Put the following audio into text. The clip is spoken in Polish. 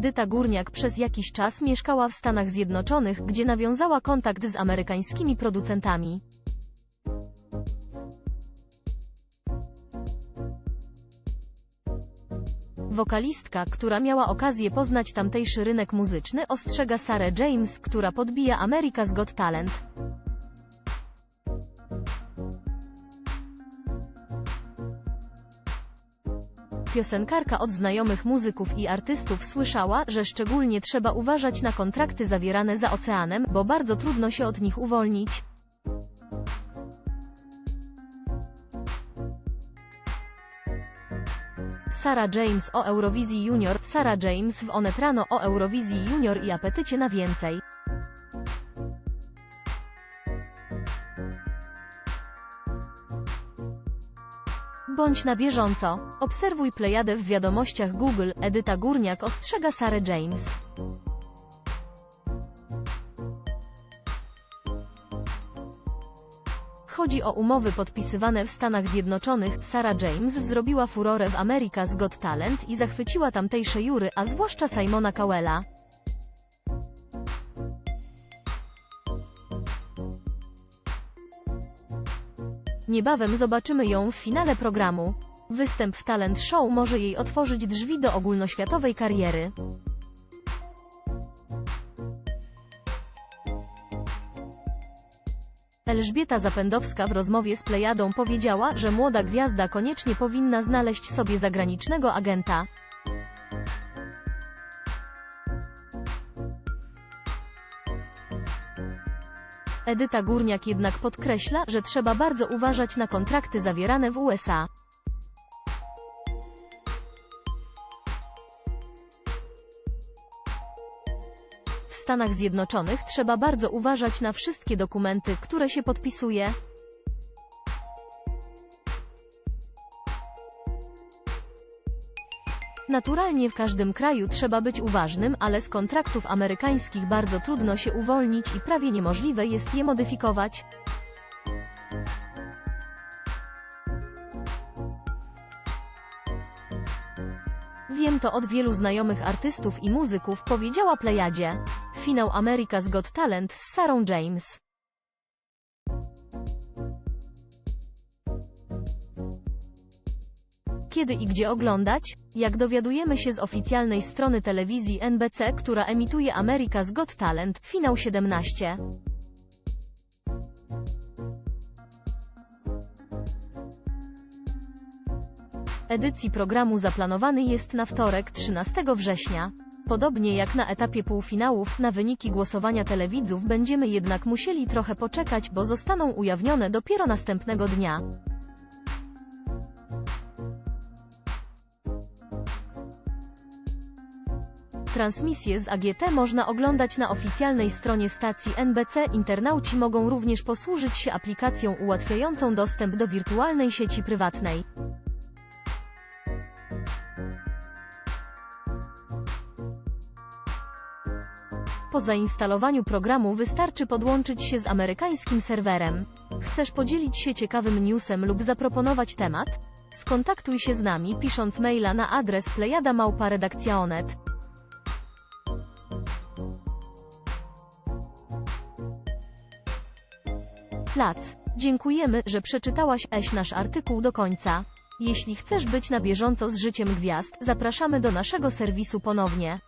Edyta Górniak przez jakiś czas mieszkała w Stanach Zjednoczonych, gdzie nawiązała kontakt z amerykańskimi producentami. Wokalistka, która miała okazję poznać tamtejszy rynek muzyczny, ostrzega Sarah James, która podbija America's Got Talent. Piosenkarka od znajomych muzyków i artystów słyszała, że szczególnie trzeba uważać na kontrakty zawierane za oceanem, bo bardzo trudno się od nich uwolnić. Sarah James o Eurowizji Junior, Sarah James w Onet Rano o Eurowizji Junior i apetycie na więcej. Bądź na bieżąco. Obserwuj plejadę w wiadomościach Google. Edyta Górniak ostrzega Sarah James. Chodzi o umowy podpisywane w Stanach Zjednoczonych. Sarah James zrobiła furorę w America's Got Talent i zachwyciła tamtejsze jury, a zwłaszcza Simona Cowella. Niebawem zobaczymy ją w finale programu. Występ w talent show może jej otworzyć drzwi do ogólnoświatowej kariery. Elżbieta Zapędowska w rozmowie z Plejadą powiedziała, że młoda gwiazda koniecznie powinna znaleźć sobie zagranicznego agenta. Edyta Górniak jednak podkreśla, że trzeba bardzo uważać na kontrakty zawierane w USA. W Stanach Zjednoczonych trzeba bardzo uważać na wszystkie dokumenty, które się podpisuje. Naturalnie w każdym kraju trzeba być uważnym, ale z kontraktów amerykańskich bardzo trudno się uwolnić i prawie niemożliwe jest je modyfikować. Wiem to od wielu znajomych artystów i muzyków, powiedziała Plejadzie. Finał America's Got Talent z Sarą James. Kiedy i gdzie oglądać? Jak dowiadujemy się z oficjalnej strony telewizji NBC, która emituje America's Got Talent, finał 17. Edycji programu zaplanowany jest na wtorek 13 września. Podobnie jak na etapie półfinałów, na wyniki głosowania telewidzów będziemy jednak musieli trochę poczekać, bo zostaną ujawnione dopiero następnego dnia. Transmisję z AGT można oglądać na oficjalnej stronie stacji NBC. Internauci mogą również posłużyć się aplikacją ułatwiającą dostęp do wirtualnej sieci prywatnej. Po zainstalowaniu programu wystarczy podłączyć się z amerykańskim serwerem. Chcesz podzielić się ciekawym newsem lub zaproponować temat? Skontaktuj się z nami pisząc maila na adres plejadamałpa.redakcja.onet. Plac. Dziękujemy, że przeczytałaś eś nasz artykuł do końca. Jeśli chcesz być na bieżąco z życiem gwiazd, zapraszamy do naszego serwisu ponownie.